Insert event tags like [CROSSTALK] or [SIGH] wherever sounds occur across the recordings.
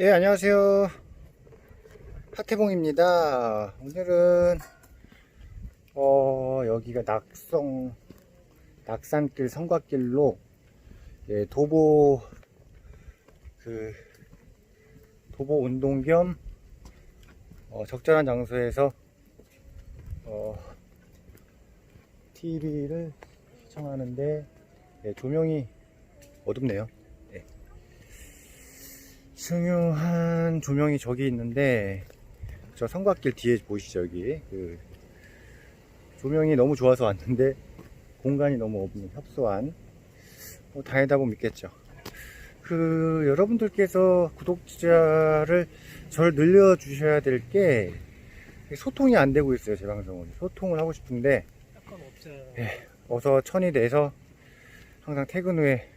예, 안녕하세요. 하태봉입니다. 오늘은, 어, 여기가 낙성, 낙산길 성곽길로, 예, 도보, 그, 도보 운동 겸, 어, 적절한 장소에서, 어, TV를 시청하는데, 예, 조명이 어둡네요. 중요한 조명이 저기 있는데 저 성곽길 뒤에 보이시죠 여기? 그 조명이 너무 좋아서 왔는데 공간이 너무 없는 협소한. 뭐 다니다 보면 있겠죠. 그 여러분들께서 구독자를 절 늘려 주셔야 될 게 소통이 안 되고 있어요 제 방송은. 소통을 하고 싶은데. 예, 어서 천이 돼서 항상 퇴근 후에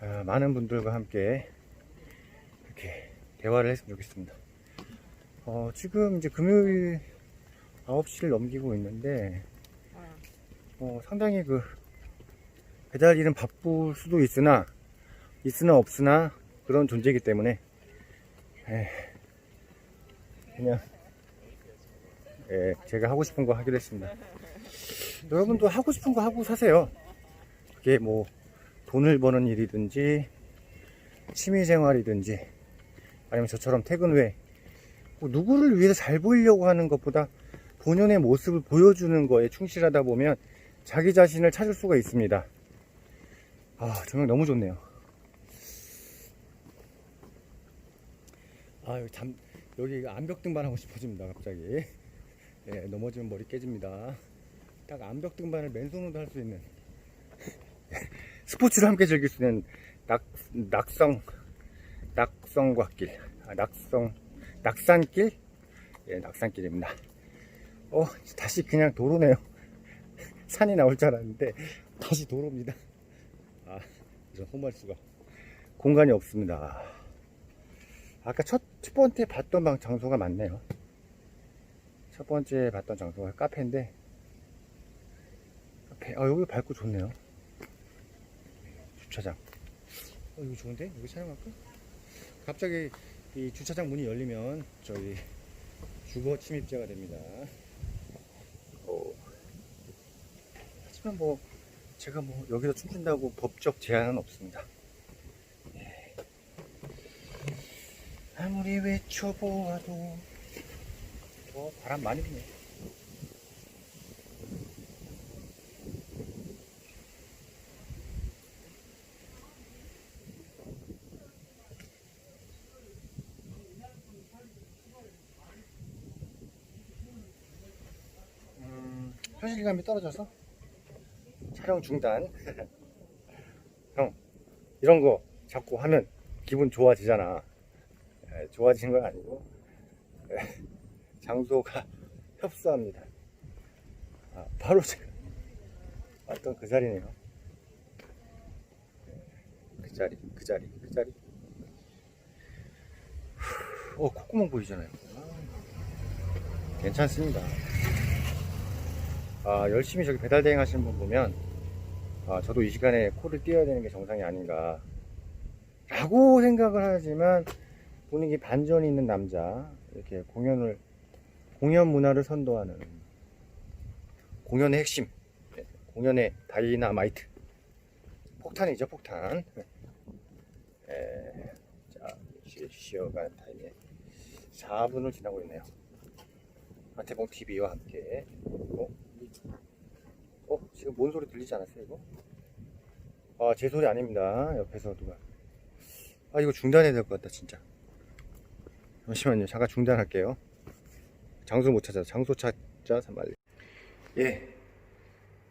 아, 많은 분들과 함께 대화를 했으면 좋겠습니다. 어, 지금 이제 금요일 9시를 넘기고 있는데 어, 상당히 그 배달 일은 바쁠 수도 있으나 있으나 없으나 그런 존재이기 때문에 에, 그냥 예, 제가 하고 싶은 거 하기로 했습니다. 여러분도 하고 싶은 거 하고 사세요. 그게 뭐 돈을 버는 일이든지 취미 생활이든지 아니면 저처럼 퇴근 후에 뭐 누구를 위해서 잘 보이려고 하는 것보다 본연의 모습을 보여주는 거에 충실하다 보면 자기 자신을 찾을 수가 있습니다. 아, 조명 너무 좋네요. 아, 여기 잠, 여기 암벽 등반 하고 싶어집니다, 갑자기. 예, 넘어지면 머리 깨집니다. 딱 암벽 등반을 맨손으로도 할 수 있는 [LAUGHS] 스포츠를 함께 즐길 수 있는 낙, 낙성, 낙성곽길, 아, 낙성, 낙산길? 예, 낙산길입니다. 어, 다시 그냥 도로네요. [LAUGHS] 산이 나올 줄 알았는데, 다시 도로입니다. 아, 이런 험할 수가. 공간이 없습니다. 아까 첫, 첫 번째 봤던 방 장소가 맞네요. 첫 번째 봤던 장소가 카페인데, 카페, 아, 여기 밝고 좋네요. 주차장. 어, 이거 좋은데? 여기 촬영할까? 갑자기 이 주차장 문이 열리면 저희 주거 침입자가 됩니다. 어, 하지만 뭐 제가 뭐 여기서 춤춘다고 법적 제한은 없습니다. 예. 아무리 외쳐보아도 어, 바람 많이 부네. 음, 현실감이 떨어져서 촬영 중단. [LAUGHS] 형, 이런 거 자꾸 하면 기분 좋아지잖아. 에, 좋아지는 건 아니고 에, [LAUGHS] 장소가 [LAUGHS] 협소합니다. 아, 바로 제가 왔던 그 자리네요. 그 자리, 그 자리, 그 자리. 후, 어, 콧구멍 보이잖아요. 아, 괜찮습니다. 아, 열심히 저기 배달 대행 하시는 분 보면, 아, 저도 이 시간에 코를 띄어야 되는 게 정상이 아닌가. 라고 생각을 하지만, 분위기 반전이 있는 남자, 이렇게 공연을, 공연 문화를 선도하는, 공연의 핵심, 네, 공연의 다이나마이트. 폭탄이죠, 폭탄. 에, 자, 쉬- 쉬어가는 타임에 4분을 지나고 있네요. 하태봉 TV와 함께. 어? 어? 지금 뭔 소리 들리지 않았어요, 이거? 아, 제 소리 아닙니다. 옆에서 누가. 아, 이거 중단해야 될 것 같다, 진짜. 잠시만요. 잠깐 중단할게요. 장소 못 찾아. 장소 찾자, 산말리. 예.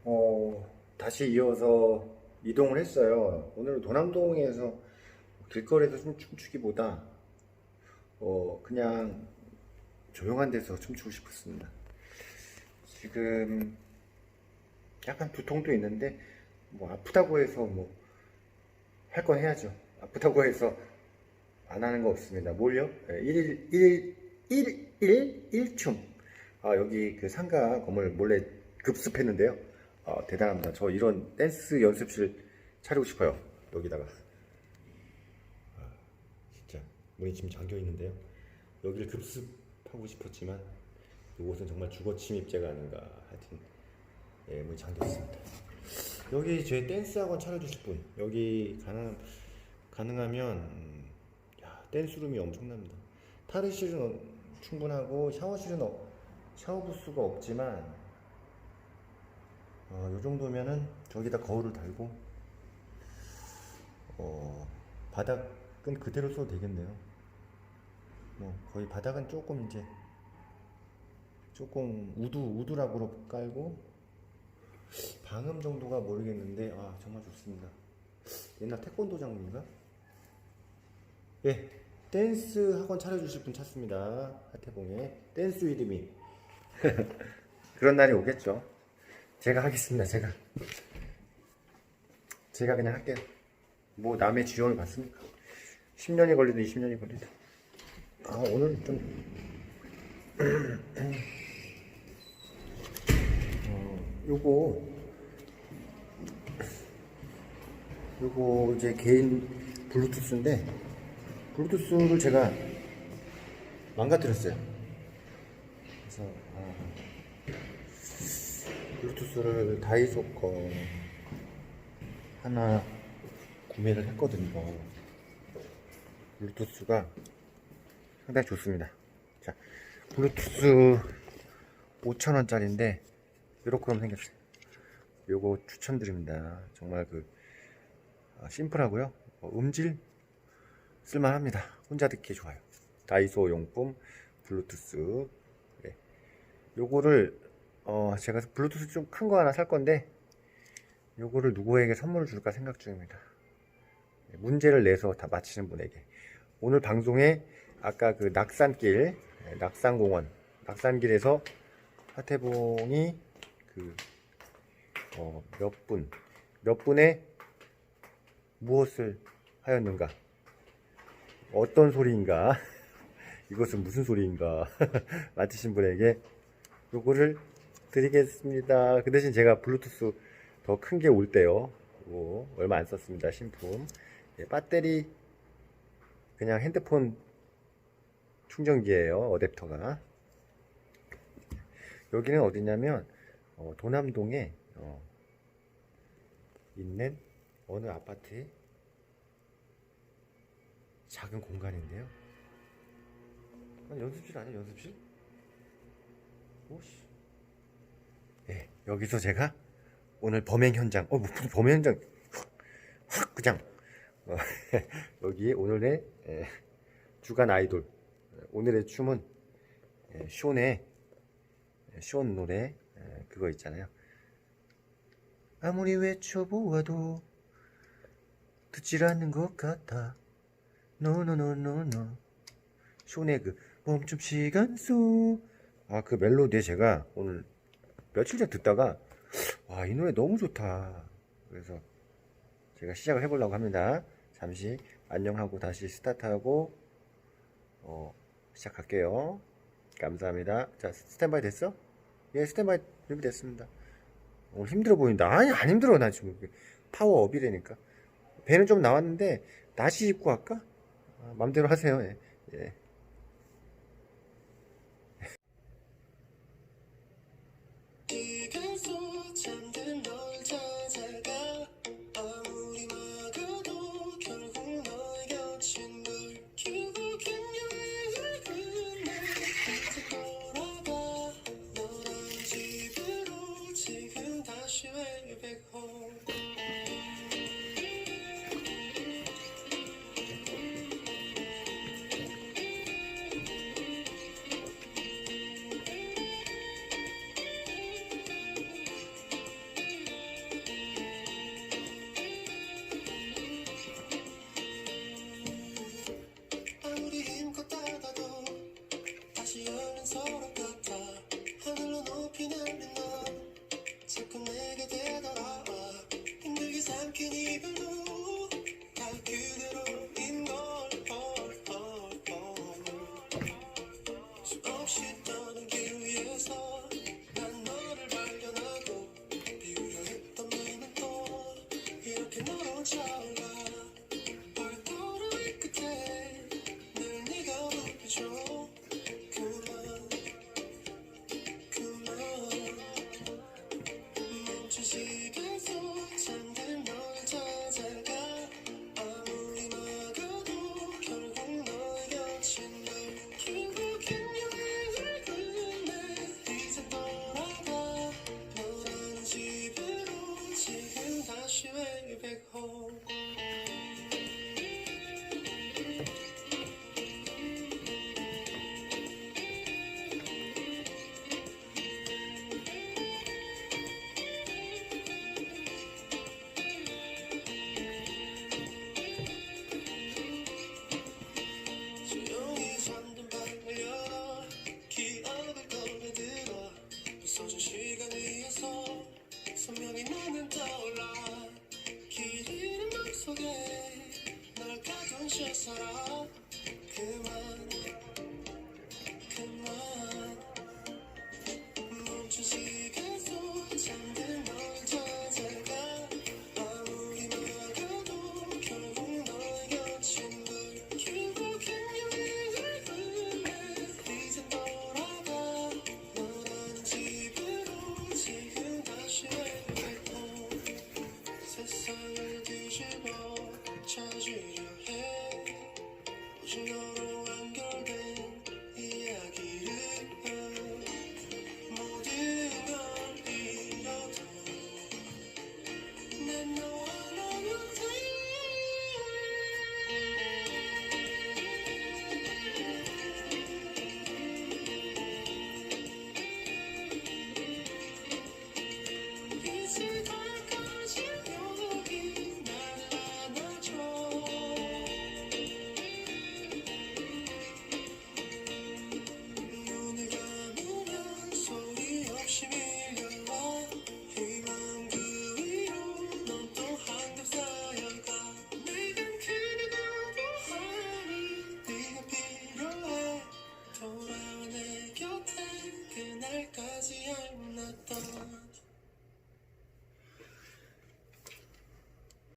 어, 다시 이어서 이동을 했어요. 오늘은 도남동에서 길거리에서 좀 춤추기보다, 어, 그냥 조용한 데서 춤추고 싶었습니다. 지금 약간 두통도 있는데 뭐 아프다고 해서 뭐 할 건 해야죠. 아프다고 해서 안 하는 거 없습니다. 뭘요? 예, 1일 1일 1 1 1춤. 아, 여기 그 상가 건물 몰래 급습했는데요. 아, 대단합니다. 저 이런 댄스 연습실 차리고 싶어요. 여기다가. 아, 진짜 문이 지금 잠겨 있는데요. 여기를 급습하고 싶었지만 이곳은 정말 주거 침입죄가 아닌가 하여튼 예, 문이 잠겨 있습니다. 여기 제 댄스 학원 차려주실 분 여기 가능 가능하면 음, 야 댄스룸이 엄청납니다. 탈의실은 어- 충분하고 샤워실은 어- 샤워 부스가 없지만 어, 이 정도면은 저기다 거울을 달고 어, 바닥은 그대로 써도 되겠네요. 뭐 거의 바닥은 조금 이제 조금 우드 우드락으로 깔고 방음 정도가 모르겠는데 아 정말 좋습니다. 옛날 태권도장인가? 예, 댄스 학원 차려주실 분 찾습니다. 하태봉의 댄스 이름이 [LAUGHS] 그런 날이 오겠죠. 제가 하겠습니다. 제가 제가 그냥 할게요. 뭐 남의 지원을 받습니까? 10년이 걸리든 20년이 걸리든 아 오늘 좀 어, [CLEARS THROAT] 요거 요거 이제 개인 블루투스인데 블루투스를 제가 망가뜨렸어요. 그래서 아, 블루투스를 다이소 거 하나 구매를 했거든요. 블루투스가 상당히 좋습니다. 자, 블루투스 5,000원짜리인데 이렇게 생겼어요. 요거 추천드립니다. 정말 그 아, 심플하고요. 어, 음질 쓸만합니다. 혼자 듣기 좋아요. 다이소 용품 블루투스. 네. 요거를 어, 제가 블루투스 좀 큰 거 하나 살 건데 요거를 누구에게 선물을 줄까 생각 중입니다. 네, 문제를 내서 다 맞히는 분에게. 오늘 방송에 아까 그 낙산길, 네, 낙산공원, 낙산길에서 하태봉이 그, 어, 몇 분, 몇 분의 무엇을 하였는가? 어떤 소리인가? [LAUGHS] 이것은 무슨 소리인가? [LAUGHS] 맞히신 분에게 요거를 드리겠습니다. 그 대신 제가 블루투스 더 큰 게 올 때요. 요거 얼마 안 썼습니다. 신품. 예, 배터리 그냥 핸드폰 충전기예요. 어댑터가. 여기는 어디냐면 어, 도남동에 어, 있는 어느 아파트의 작은 공간인데요. 아, 연습실 아니야 연습실? 오씨. 예, 여기서 제가 오늘 범행 현장, 어, 무슨 범행 현장, 확, 확 그냥 어, [LAUGHS] 여기 오늘의 예, 주간 아이돌 오늘의 춤은 예, 쇼네 쇼 노래 예, 그거 있잖아요. 아무리 외쳐보아도 듣질 않는 것 같아. 노노노노노 쇼네 그 멈춤 시간 속. 아 그 멜로디에 제가 오늘 며칠 전 듣다가 와 이 노래 너무 좋다. 그래서 제가 시작을 해보려고 합니다. 잠시 안녕하고 다시 스타트하고 어, 시작할게요. 감사합니다. 자 스탠바이 됐어? 예 스탠바이 준비됐습니다. 오늘 힘들어 보인다. 아니 안 힘들어 나 지금 파워업이라니까. 배는 좀 나왔는데 다시 입고 할까? 아, 맘대로 하세요. 예. 예.